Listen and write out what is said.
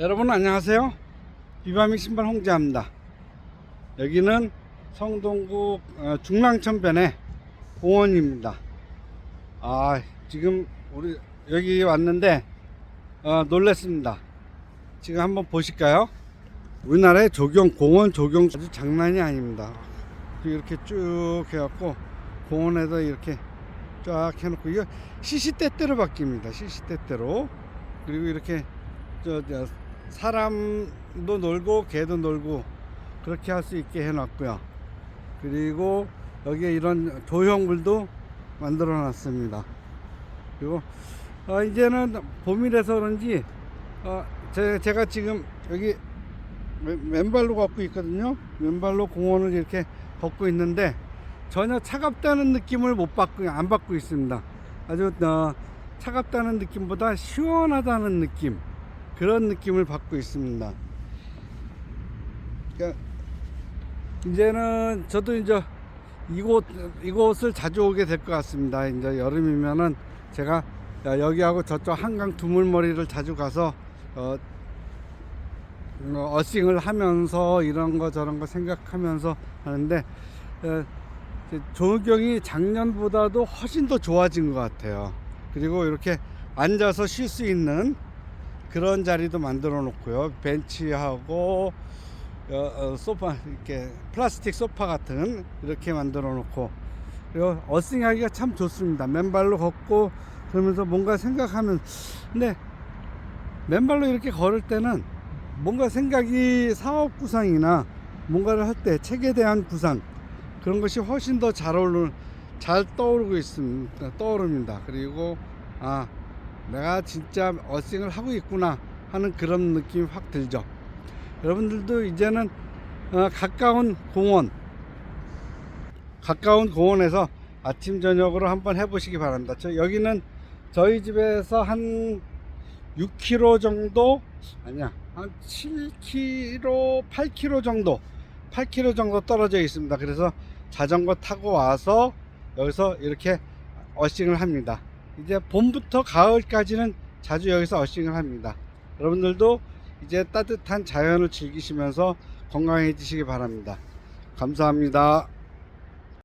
여러분 안녕하세요. 비바미 신발 홍자입니다. 여기는 성동구 어, 중랑천변의 공원입니다. 아 지금 우리 여기 왔는데 어, 놀랐습니다. 지금 한번 보실까요? 우리나라의 조경 공원 조경 아주 장난이 아닙니다. 이렇게 쭉 해갖고 공원에다 이렇게 쫙 해놓고 이거 시시때때로 바뀝니다. 시시때때로 그리고 이렇게 저, 저 사람도 놀고 개도 놀고 그렇게 할 수 있게 해놨고요. 그리고 여기에 이런 조형물도 만들어 놨습니다. 그리고 어, 이제는 봄이라서 그런지 어, 제, 제가 지금 여기 왼- 왼발로 걷고 있거든요. 왼발로 공원을 이렇게 걷고 있는데 전혀 차갑다는 느낌을 못 받고 안 받고 있습니다. 아주 어, 차갑다는 느낌보다 시원하다는 느낌 그런 느낌을 받고 있습니다. 그러니까 이제는 저도 이제 이곳 이곳을 자주 오게 될 것 같습니다. 이제 여름이면은 제가 여기하고 저쪽 한강 두물머리를 자주 가서 어, 어, 어싱을 하면서 이런 거 저런 거 생각하면서 하는데 어, 조경이 작년보다도 훨씬 더 좋아진 것 같아요. 그리고 이렇게 앉아서 쉴 수 있는 그런 자리도 만들어 놓고요. 벤치하고 어, 어, 소파 이렇게 플라스틱 소파 같은 이렇게 만들어 놓고 그리고 어싱하기가 참 좋습니다. 맨발로 걷고 그러면서 뭔가 생각하면 근데 맨발로 이렇게 걸을 때는 뭔가 생각이 사업 구상이나 뭔가를 할 때 책에 대한 구상 그런 것이 훨씬 더 잘 어울르 잘 떠오르고 있습니다. 떠오릅니다. 그리고 아 내가 진짜 어싱을 하고 있구나 하는 그런 느낌이 확 들죠. 여러분들도 이제는 어, 가까운 공원 가까운 공원에서 아침 저녁으로 한번 해보시기 바랍니다. 저 여기는 저희 집에서 한 6km 정도 아니야 한 7km 8km 정도 8km 정도 떨어져 있습니다. 그래서 자전거 타고 와서 여기서 이렇게 어싱을 합니다. 이제 봄부터 가을까지는 자주 여기서 어싱을 합니다. 여러분들도 이제 따뜻한 자연을 즐기시면서 건강해지시기 바랍니다. 감사합니다.